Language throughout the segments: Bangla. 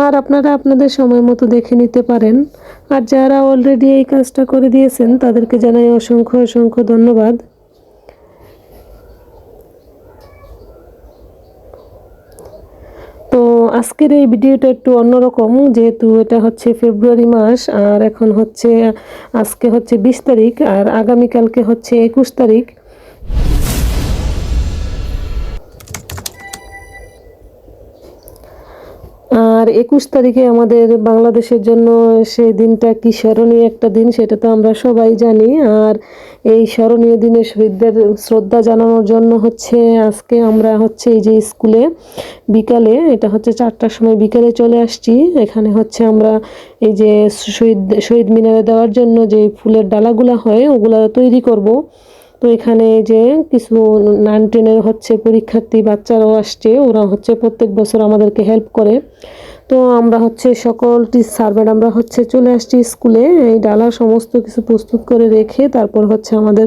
আর আপনারা আপনাদের সময় মতো দেখে নিতে পারেন। আর যারা অলরেডি এই কাজটা করে দিয়েছেন, তাদেরকে জানাই অসংখ্য অসংখ্য ধন্যবাদ। তো আজকের এই ভিডিওটা একটু অন্যরকম, যেহেতু এটা হচ্ছে ফেব্রুয়ারি মাস, আর এখন হচ্ছে, আজকে হচ্ছে বিশ তারিখ, আর আগামীকালকে হচ্ছে একুশ তারিখ। আর একুশ তারিখে আমাদের বাংলাদেশের জন্য সে দিনটা কি স্মরণীয় একটা দিন সেটা তো আমরা সবাই জানি। আর এই স্মরণীয় দিনে শহীদদের শ্রদ্ধা জানানোর জন্য হচ্ছে আজকে আমরা হচ্ছে এই যে স্কুলে বিকালে, এটা হচ্ছে চারটার সময় বিকালে চলে আসছি। এখানে হচ্ছে আমরা এই যে শহীদ শহীদ মিনারে দেওয়ার জন্য যে ফুলের ডালাগুলো হয় ওগুলো তৈরি করব। তো এখানে যে কিছু নাইন টেনের হচ্ছে, পরীক্ষার্থী বাচ্চারাও আসছে, ওরা হচ্ছে প্রত্যেক বছর আমাদেরকে হেল্প করে। তো আমরা হচ্ছে সকল স্যার ম্যাডামরা হচ্ছে চলে আসছি স্কুলে এই ডালা সমস্ত কিছু প্রস্তুত করে রেখে তারপর হচ্ছে আমাদের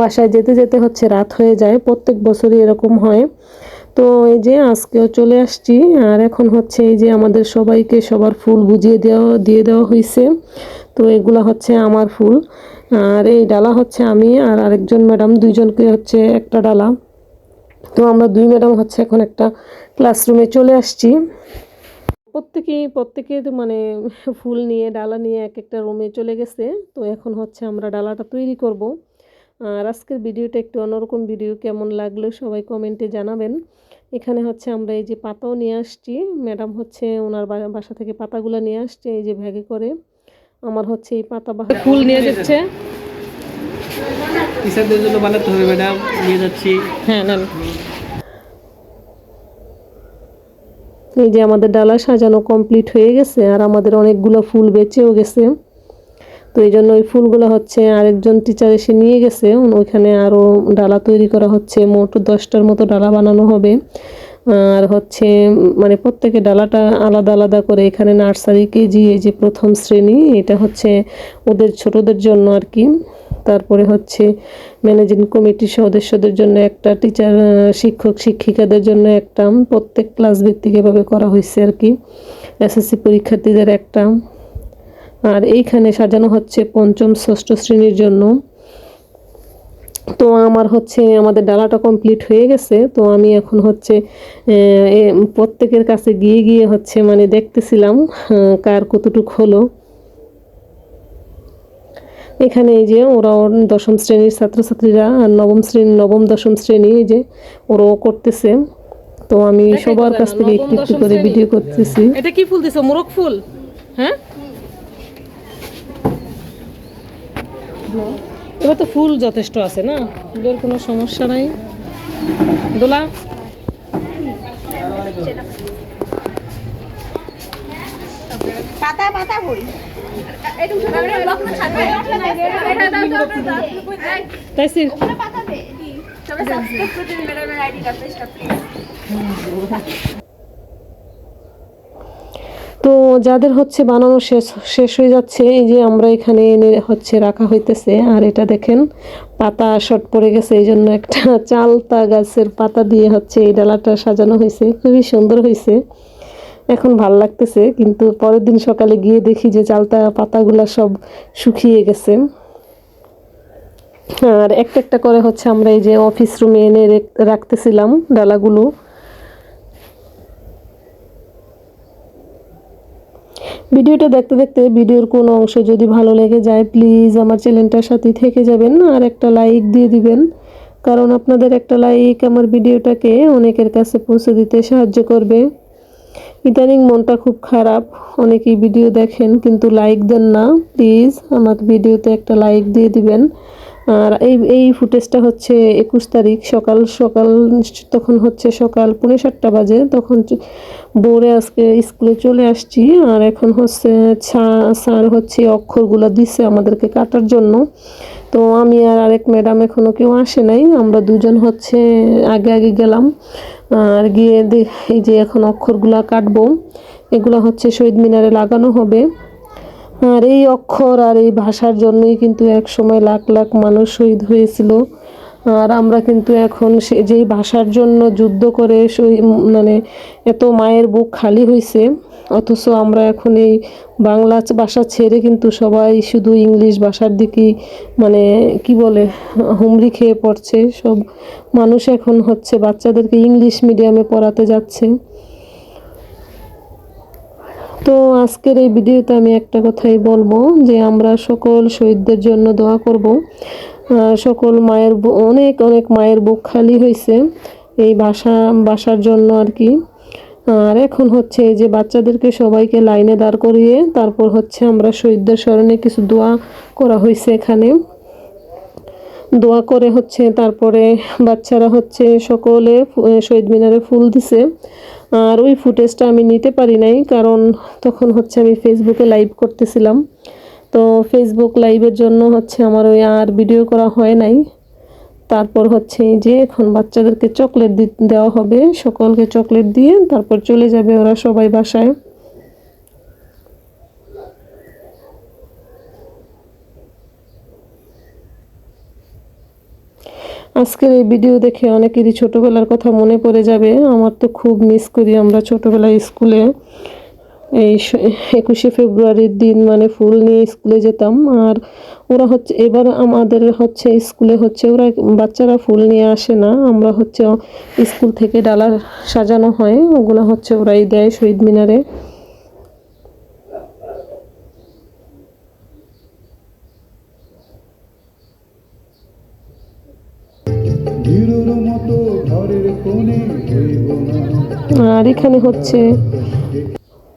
বাসায় যেতে যেতে হচ্ছে রাত হয়ে যায়, প্রত্যেক বছরই এরকম হয়। তো এই যে আজকেও চলে আসছি, আর এখন হচ্ছে এই যে আমাদের সবাইকে সবার ফুল বুঝিয়ে দেওয়া, দিয়ে দেওয়া হয়েছে তো এগুলো হচ্ছে আমার ফুল। আর এই ডালা হচ্ছে আমি আর আরেকজন ম্যাডাম, দুইজনকে হচ্ছে একটা ডালা। তো আমরা দুই ম্যাডাম হচ্ছে এখন একটা ক্লাসরুমে চলে আসছি। প্রত্যেকেই প্রত্যেকে মানে ফুল নিয়ে, ডালা নিয়ে এক একটা রুমে চলে গেছে। তো এখন হচ্ছে আমরা ডালাটা তৈরি করব। আর আজকের ভিডিওটা একটু অন্যরকম ভিডিও, কেমন লাগল সবাই কমেন্টে জানাবেন। এখানে হচ্ছে আমরা এই যে পাতাও নিয়ে আসছি। ম্যাডাম হচ্ছে ওনার বাসা থেকে পাতাগুলো নিয়ে আসছে, এই যে ভ্যাগে করে। আমার হচ্ছে এই পাতা ফুল নিয়ে যাচ্ছে। জন্য বানাতে হবে ম্যাডাম। নিয়ে যাচ্ছি। হ্যাঁ নেন। এই যে আমাদের ডালা সাজানো কমপ্লিট হয়ে গেছে আর আমাদের অনেকগুলো ফুল বেঁচেও গেছে। তো এই জন্য ওই ফুলগুলো হচ্ছে আরেকজন টিচার এসে নিয়ে গেছে। ওইখানে আরও ডালা তৈরি করা হচ্ছে মোট দশটার মতো ডালা বানানো হবে। আর হচ্ছে মানে প্রত্যেকে ডালাটা আলাদা আলাদা করে, এখানে নার্সারি কেজি, এই যে প্রথম শ্রেণি, এটা হচ্ছে ওদের ছোটদের জন্য আর কি। তারপরে হচ্ছে ম্যানেজিং কমিটির সদস্যদের জন্য একটা, টিচার শিক্ষক, শিক্ষিকাদের জন্য একটা, প্রত্যেক ক্লাস ভিত্তিক এভাবে করা হয়েছে আর কি। এসএসসি পরীক্ষার্থীদের একটা। আর এইখানে সাজানো হচ্ছে পঞ্চম, ষষ্ঠ শ্রেণির জন্য। তো আমার হচ্ছে আমাদের ডালাটা কমপ্লিট হয়ে গেছে। তো আমি এখন হচ্ছে প্রত্যেকের কাছে গিয়ে গিয়ে হচ্ছে মানে দেখতেছিলাম কার কতটুক হলো। এখানে এই যে ওরা দশম শ্রেণির ছাত্রছাত্রীরা আর নবম শ্রেণি নবম দশম শ্রেণি এই যে ওরাও করতেছে। তো আমি সবার কাছ থেকে একটু একটু করে ভিডিও করতেছি। এটা কি ফুল দিছো মোরগ ফুল? হ্যাঁ? এবার তো ফুল যথেষ্ট আছে না? ফুলের কোনো সমস্যা নাই। দোলা। পাতা পাতা বই। তো যাদের হচ্ছে বানানো শেষ শেষ হয়ে যাচ্ছে, এই যে আমরা এখানে এনে হচ্ছে রাখা হইতেছে, আর এটা দেখেন, পাতা শর্ট পড়ে গেছে, এই জন্য একটা চালতা গাছের পাতা দিয়ে হচ্ছে এই ডালাটা সাজানো হয়েছে খুবই সুন্দর হয়েছে এখন ভালো লাগতেছে, কিন্তু পরের দিন সকালে গিয়ে দেখি যে চালতা পাতাগুলো সব শুকিয়ে গেছে। আর একটা একটা করে হচ্ছে আমরা এই যে অফিস রুমে এনে রাখতেছিলাম ডালাগুলো। ভিডিওটা দেখতে দেখতে ভিডিওর কোনো অংশ যদি ভালো লেগে যায় প্লিজ আমার চ্যানেলটার সাথে থেকে যাবেন আর একটা লাইক দিয়ে দিবেন। কারণ আপনাদের একটা লাইক আমার ভিডিওটাকে অনেকের কাছে পৌঁছে দিতে সাহায্য করবে। ইদানিং মনটা খুব খারাপ, অনেকেই ভিডিও দেখেন কিন্তু লাইক দেন না। প্লিজ আমার ভিডিওতে একটা লাইক দিয়ে দিবেন। আর এই এই ফুটেজটা হচ্ছে একুশ তারিখ, সকাল সকাল তখন হচ্ছে সকাল পৌনে সাতটা বাজে, তখন ভোরে আজকে স্কুলে চলে আসছি, আর এখন হচ্ছে স্যার হচ্ছে অক্ষরগুলো দিছে আমাদেরকে কাটার জন্য। তো আমি আর আরেক ম্যাডাম এখনও কেউ আসে নাই, আমরা দুজন হচ্ছে আগে আগে গেলাম। আর গিয়ে এই যে এখন অক্ষরগুলা কাটবো, এগুলো হচ্ছে শহীদ মিনারে লাগানো হবে। আর এই অক্ষর আর এই ভাষার জন্যই কিন্তু এক সময় লাখ লাখ মানুষ শহীদ হয়েছিল। আর আমরা কিন্তু এখন সে, যেই ভাষার জন্য যুদ্ধ করে মানে এত মায়ের বুক খালি হয়েছে অথচ আমরা এখন এই বাংলা ভাষা ছেড়ে কিন্তু সবাই শুধু ইংলিশ ভাষার দিকেই মানে কি বলে, হুমড়ি খেয়ে পড়ছে। সব মানুষ এখন হচ্ছে বাচ্চাদেরকে ইংলিশ মিডিয়ামে পড়াতে যাচ্ছে। তো আজকের এই ভিডিওতে আমি একটা কথাই বলব যে আমরা সকল শহীদদের জন্য দোয়া করব। সকল মায়ের অনেক অনেক মায়ের বুক খালি হয়েছে এই ভাষা বাসার জন্য আর কি। আর এখন হচ্ছে এই যে বাচ্চাদেরকে সবাইকে লাইনে দাঁড় করিয়ে তারপর হচ্ছে আমরা শহীদদের স্মরণে কিছু দোয়া করা হয়েছে এখানে। দোয়া করে হচ্ছে, তারপরে বাচ্চারা হচ্ছে সকলে শহীদ মিনারে ফুল দিছে। আর ওই ফুটেজটা আমি নিতে পারি নাই, কারণ তখন হচ্ছে আমি ফেসবুকে লাইভ করতেছিলাম। তো ফেসবুক লাইভের জন্য হচ্ছে আমার ওই আর ভিডিও করা হয় নাই। তারপর হচ্ছে যে এখন বাচ্চাদেরকে চকলেট দেওয়া হবে, সকলকে চকলেট দিয়ে তারপর চলে যাবে ওরা সবাই বাসায়। আজকের এই ভিডিও দেখে অনেকেরই ছোটোবেলার কথা মনে পড়ে যাবে, আমার তো খুব মিস করি আমরা ছোটোবেলায় স্কুলে। এই একুশে ফেব্রুয়ারির দিন মানে ফুল নিয়ে স্কুলে যেতাম। আর ওরা হচ্ছে, এবার আমাদের হচ্ছে স্কুলে হচ্ছে, ওরা বাচ্চারা ফুল নিয়ে আসে না। আমরা হচ্ছে, স্কুল থেকে ডালা সাজানো হয়। ওগুলো হচ্ছে ওরাই দেয় শহীদ মিনারে। আর এখানে হচ্ছে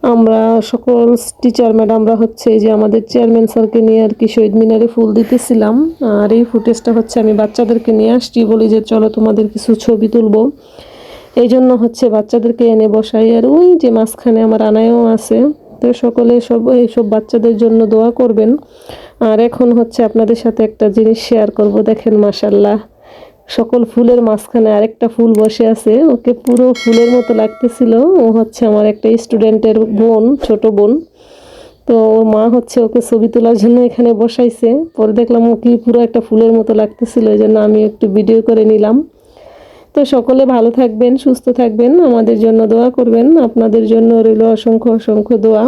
আমরা সকল টিচার ম্যাডামরা হচ্ছে যে আমাদের চেয়ারম্যান স্যারকে নিয়ে আর কি শহীদ মিনারে ফুল দিতেছিলাম। আর এই ফুটেজটা হচ্ছে আমি বাচ্চাদেরকে নিয়ে আসছি বলি যে চলো তোমাদের কিছু ছবি তুলবো। এই জন্য হচ্ছে বাচ্চাদেরকে এনে বসাই। আর ওই যে মাঝখানে আমার আনায়ও আছে। তো সকলে সব এইসব বাচ্চাদের জন্য দোয়া করবেন। আর এখন হচ্ছে আপনাদের সাথে একটা জিনিস শেয়ার করব। দেখেন মাসাল্লাহ সকল ফুলের মাঝখানে আরেকটা ফুল বসে আছে। ওকে পুরো ফুলের মতো লাগতেছিল। ও হচ্ছে আমার একটা স্টুডেন্টের বোন, ছোট বোন। তো ওর মা হচ্ছে ওকে ছবি তোলার জন্য এখানে বসাইছে। পরে দেখলাম ও কি পুরো একটা ফুলের মতো লাগতেছিল। এই জন্য আমি একটু ভিডিও করে নিলাম। তো সকলে ভালো থাকবেন, সুস্থ থাকবেন। আমাদের জন্য দোয়া করবেন। আপনাদের জন্য রইল অসংখ্য অসংখ্য দোয়া।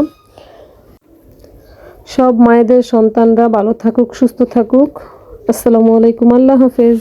সব মায়েদের সন্তানরা ভালো থাকুক, সুস্থ থাকুক। আসসালামু আলাইকুম। আল্লাহ হাফেজ।